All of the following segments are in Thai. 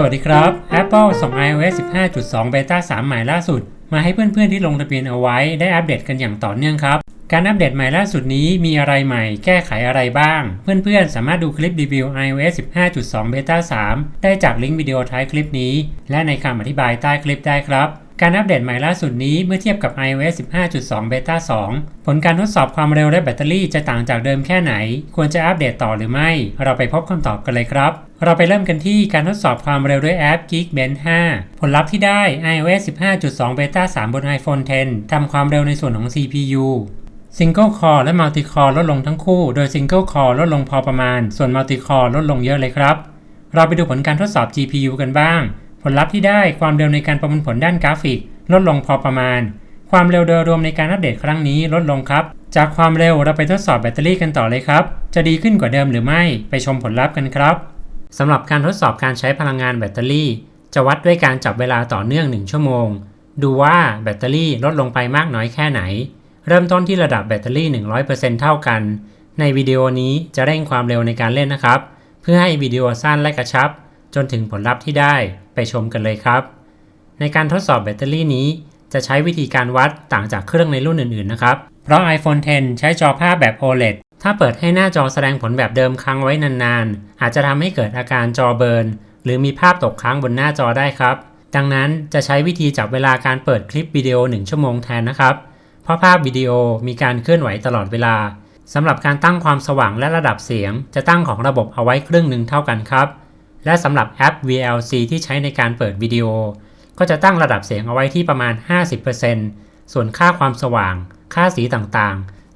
สวัสดีครับ Apple ส่ง iOS 15.2 Beta 3 ใหม่ล่าสุด มาให้เพื่อนๆที่ลงทะเบียนเอาไว้ได้อัปเดตกันอย่างต่อเนื่องครับ การอัปเดตใหม่ล่าสุดนี้มีอะไรใหม่ แก้ไขอะไรบ้าง เพื่อนๆ สามารถดูคลิปรีวิว iOS 15.2 Beta 3 ได้จากลิงก์วิดีโอท้ายคลิปนี้ และในคำอธิบายใต้คลิปได้ครับการอัปเดตใหม่ล่าสุดนี้เมื่อเทียบกับ iOS 15.2 Beta 2 ผลการทดสอบความเร็วและแบตเตอรี่จะต่างจากเดิมแค่ไหน ควรจะอัปเดตต่อหรือไม่ เราไปพบคำตอบกันเลยครับ เราไปเริ่มกันที่การทดสอบความเร็วด้วยแอป Geekbench 5 ผลลัพธ์ที่ได้ iOS 15.2 Beta 3 บน iPhone X ทำความเร็วในส่วนของ CPU Single Core และ Multi Core ลดลงทั้งคู่ โดย Single Core ลดลงพอประมาณ ส่วน Multi Core ลดลงเยอะเลยครับ เราไปดูผลการทดสอบ GPU กันบ้าง ผลลัพธ์ที่ได้ความเร็วในการประมวลผลด้านกราฟิก ลดลงพอประมาณ ความเร็วโดยรวมในการอัปเดตครั้งนี้ลดลงครับ จากความเร็วเราไปทดสอบแบตเตอรี่กันต่อเลยครับ จะดีขึ้นกว่าเดิมหรือไม่ ไปชมผลลัพธ์กันครับ สำหรับการทดสอบการใช้พลังงานแบตเตอรี่ จะวัดด้วยการจับเวลาต่อเนื่อง 1 ชั่วโมง ดูว่าแบตเตอรี่ลดลงไปมากน้อยแค่ไหน เริ่มต้นที่ระดับแบตเตอรี่ 100%เท่ากัน ในวิดีโอนี้จะเร่งความเร็วในการเล่นนะครับ เพื่อให้วิดีโอสั้นและกระชับ จนถึงผลลัพธ์ที่ได้ไปชมกันเลยครับ ในการทดสอบแบตเตอรี่นี้ จะใช้วิธีการวัดต่างจากเครื่องในรุ่นอื่นๆนะครับ เพราะ iPhone X ใช้จอภาพแบบ OLED ถ้าเปิดให้หน้าจอแสดงผลแบบเดิมค้างไว้นานๆ อาจจะทำให้เกิดอาการจอเบิร์นหรือมีภาพตกค้างบนหน้าจอได้ครับ ดังนั้นจะใช้วิธีจับเวลาการเปิดคลิปวิดีโอ 1 ชั่วโมงแทนนะครับ เพราะภาพวิดีโอมีการเคลื่อนไหวตลอดเวลาสำหรับการตั้งความสว่างและระดับเสียง จะตั้งของระบบเอาไว้ครึ่งหนึ่งเท่ากันครับ และสำหรับแอป VLC ที่ใช้ในการเปิดวิดีโอ ก็จะตั้งระดับเสียงเอาไว้ที่ประมาณ 50%ส่วนค่าความสว่าง ค่าสีต่างๆ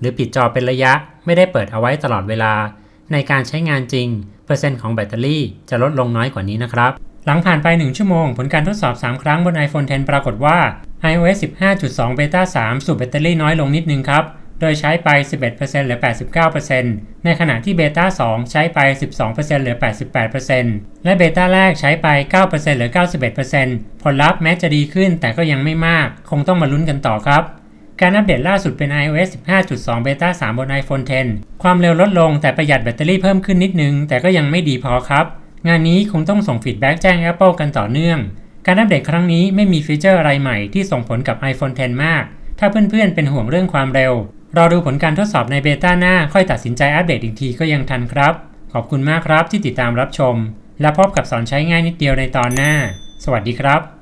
หรือปิดจอเป็นระยะไม่ได้เปิดเอาไว้ตลอดเวลา ในการใช้งานจริง เปอร์เซ็นต์ของแบตเตอรี่จะลดลงน้อยกว่านี้นะครับ หลังผ่านไป 1 ชั่วโมง ผลการทดสอบ 3 ครั้งบน iPhone X ปรากฏว่า iOS 15.2 Beta 3 สูบแบตเตอรี่น้อยลงนิดนึงครับ โดยใช้ไป 11%เหลือ 89%ในขณะที่เบต้า2ใช้ไป 12%เหลือ 88%และเบต้าแรกใช้ไป 9%เหลือ 91%ผลลัพธ์แม้จะดีขึ้นแต่ก็ยังไม่มาก คงต้องมาลุ้นกันต่อครับ การอัปเดตล่าสุดเป็น iOS 15.2 Beta 3 บน iPhone X ความเร็วลดลงแต่ประหยัดแบตเตอรี่เพิ่มขึ้นนิดนึง แต่ก็ยังไม่ดีพอครับ งานนี้คงต้องส่งฟีดแบ็กแจ้ง Apple กันต่อเนื่อง การอัปเดตครั้งนี้ไม่มีฟีเจอร์อะไรใหม่ที่ส่งผลกับ iPhone X มาก ถ้าเพื่อนๆ เป็นห่วงเรื่องความเร็ว รอดูผลการทดสอบในเบต้าหน้าค่อยตัดสินใจอัปเดตอีกทีก็ยังทันครับ ขอบคุณมากครับที่ติดตามรับชม และพบกับสอนใช้ง่ายนิดเดียวในตอนหน้า สวัสดีครับ